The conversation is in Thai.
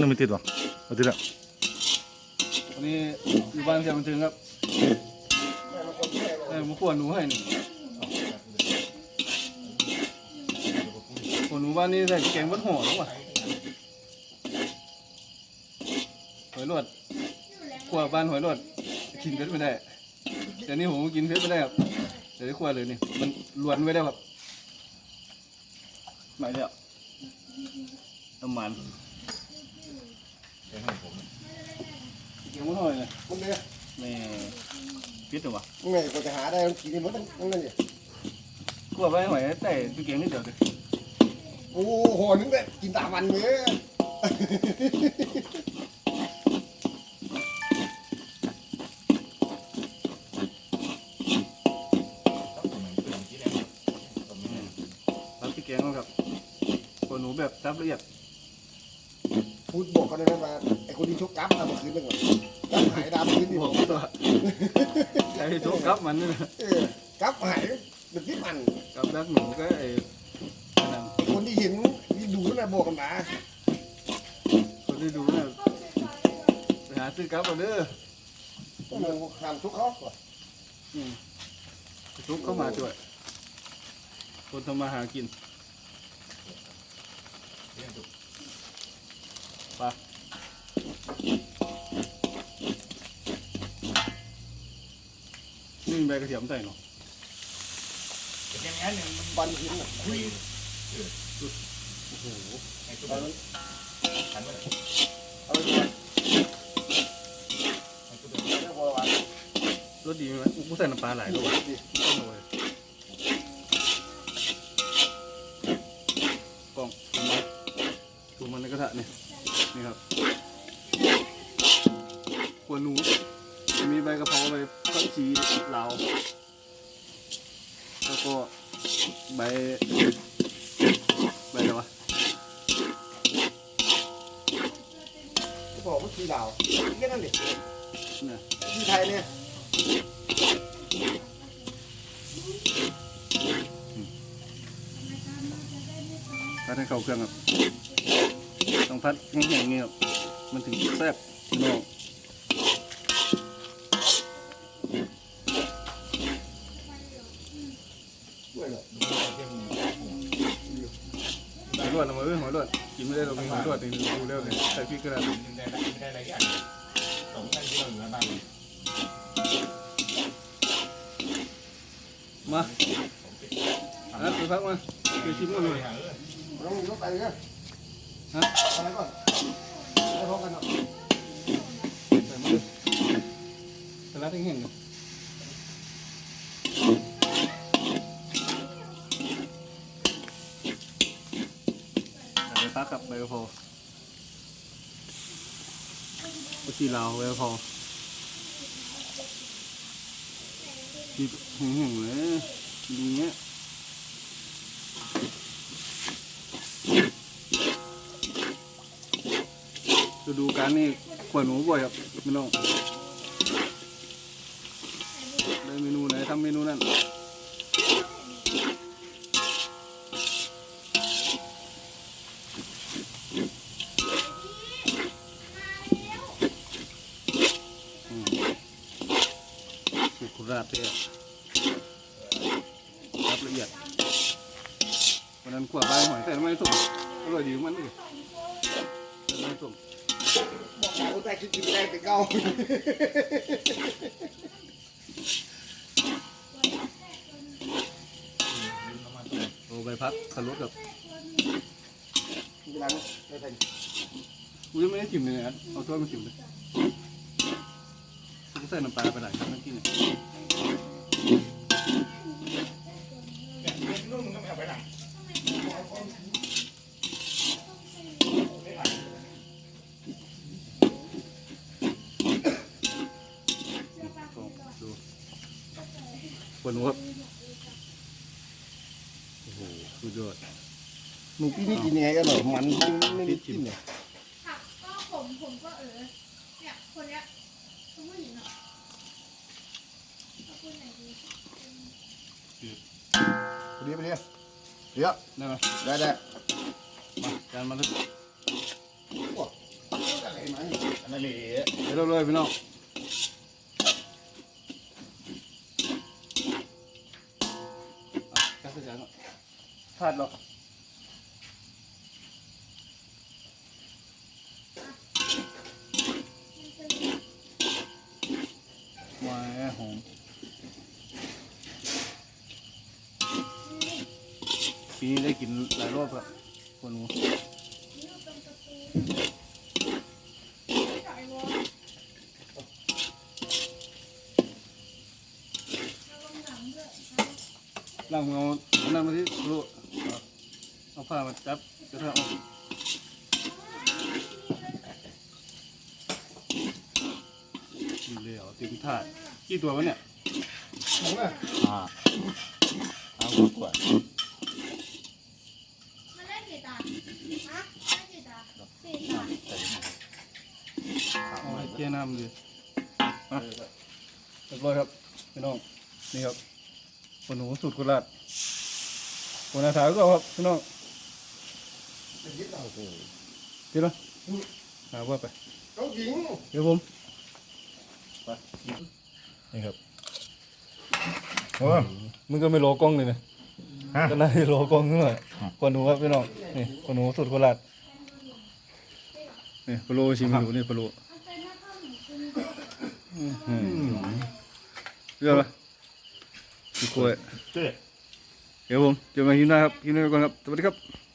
มันไม่ติดหรอเอาติดแล้ววันนี้อยู่บ้านเสียงบันเทิงครับเออมาขวนหนูให้นี่ขวนหนูบ้านนี้ใส่แกงวัดห่อหรือเปล่าหอยลวดขวบ้านหอยลวดกินเพชรไม่ได้แต่นี่ผมกินเพชรไม่ได้ครับเดี๋ยวได้ขวเลยนี่มันล้วนไว้แล้ครับไม่แล้วน้ำมัน แกงวัดห่อเลยมันเนี่ยแม่พิษหรอวะมันไงก็จะหาได้มันกินได้หมดทั้งนั้นเนี่ยกลัวไปหอยแต่ตัวเก่งนิดเดียวเลยโอ้โหนึงแบบกินตามวันเลยรับตัวเก่งครับคนหนูแบบซับละเอียด พูดบอกเขาได้ไหมว่าไอ้คนที่ชกกั๊บมาเมื่อคืนเป็นไงกั๊บหายดำคืนนี่บผอกมตัวไอ้ทุกครับมันนี่นะเออกั๊บหายเป็นที่มันกับดักหนูก็ไอ้นั่นไอ้คนที่เห็นที่ดูนั่นแหละบอกกันมาคนที่ดูน่ะไปหาซื้อกับเอาเด้อต้องมองทำทุกเขาก่อนอืมทุกเข้ามาช่วยคนทำมาหากิน ไปนี่มีใบกระเทียมใส่เนาะบันหินน่ะโอ้โหเอาเลยเอาเลยเอาเลยรสดีไหมกูใส่น้ำปลาหลายลูกกล่องดูมันดูมันในกระทะนี่ นี่ครับหัวหนูมีใบกะเพราใบผักชีลาวแล้วก็ใบใบอะไรวะบอกว่าขี้ดาวแค่นั้นดิเนี่ยที่ไทยเนี่ยพัดให้เข้าเครื่องครับ ต้องพัดแห้งๆอย่างนี้ครับมันถึงแซ่บพี่น้องด้วเหรอหอยลวดเอามาเอ้ยหอยลวดกินไม่ได้เรามีหอยลวดนี่ดูเร็วเลยใส่พริกก็ได้มาอะไปพักมาไปชิมกันเลยต้องมีรถไปเลย ฮะอะไรก่อนไปพร้อมกันเนาะใส่มาเลยสลัดแห้งๆอยู่ใส่ปพักกับใบกะเพราผักชีลาวใบกะเพราจีบแห้งๆเลยดีเงี้ย ฤดูการนี่ขวหนูบ่อยครับพี่น้องได้เมนูไหนทำเมนูนั้นสูตราชเลยอะรับละเอียดวันนั้นขวบใบหอยใส่ไม่ส้มอร่อยดีมันเลยใส่ส้ม บอกหาคนแต่คิดกินได้ไปเก้าโอ้ใบพัดขันรถกับเวลาไม่ทันกูยังไม่ได้ชิมเลยนะเอาถ้วยมาชิมเลยกูใส่น้ำปลาไปหลายครั้งเมื่อกี้เนี่ย ปวดหัวครับโอ้โหสุดยอดหนูพี่นี่กินยังไงกันเหรอมันไม่ได้กินเนี่ยผักก็ผมผมก็เออเนี่ยคนเนี้ยคุณผู้หญิงอะเอาคนไหนดีไปเดี๋ยวไปเดี๋ยวเดี๋ยวได้ไหมได้ได้มาจานมาเลยตไหมอันนั้นเลยเดี๋ยวเราเลยพี่น้อง พลาดหรอกมันเป็นมาหอมปีนี้ได้กินหลายรอบครับคนหนู นี่อยู่ตรงประตูไม่ใส่วอลระวังหลังด้วยครับ ล่าเอาเอานั่นมาที่รู้เอาเอาผ้ามาจับกระทะออกดีเลยเหรอเต็มถาดกี่ตัววะเนี่ยหมูอะอ่าเอาดีกว่ามันเล่นกีตาร์ฮะเล่นกีตาสี่ตาเอาไอ้เจียน้ำเลยอะเรียบร้อยครับพี่น้องนี่ครับ คนหนูสูตรโคราชคนอาสาก็เอาครับพี่น้องเป็นยิบเอาพี่น้องหาว่าไปเขาหญิงเดี๋ยวผมไปนี่ครับโอ้มึงก็ไม่รอกล้องเลยนะฮะก็น่าจะรอกล้องนิดหน่อยคนหนูครับพี่น้องนี่คนหนูสูตรโคราชนี่ปลาโลชิมให้ดูนี่ปลาโลมันเป็นหน้าข้าวหมูคุณเรื่องอะไร พี่กล้วยเจ๊เดี๋ยวผมเจอกันคลิปหน้าครับคลิปนี้ไปก่อนครับสวัสดีครับ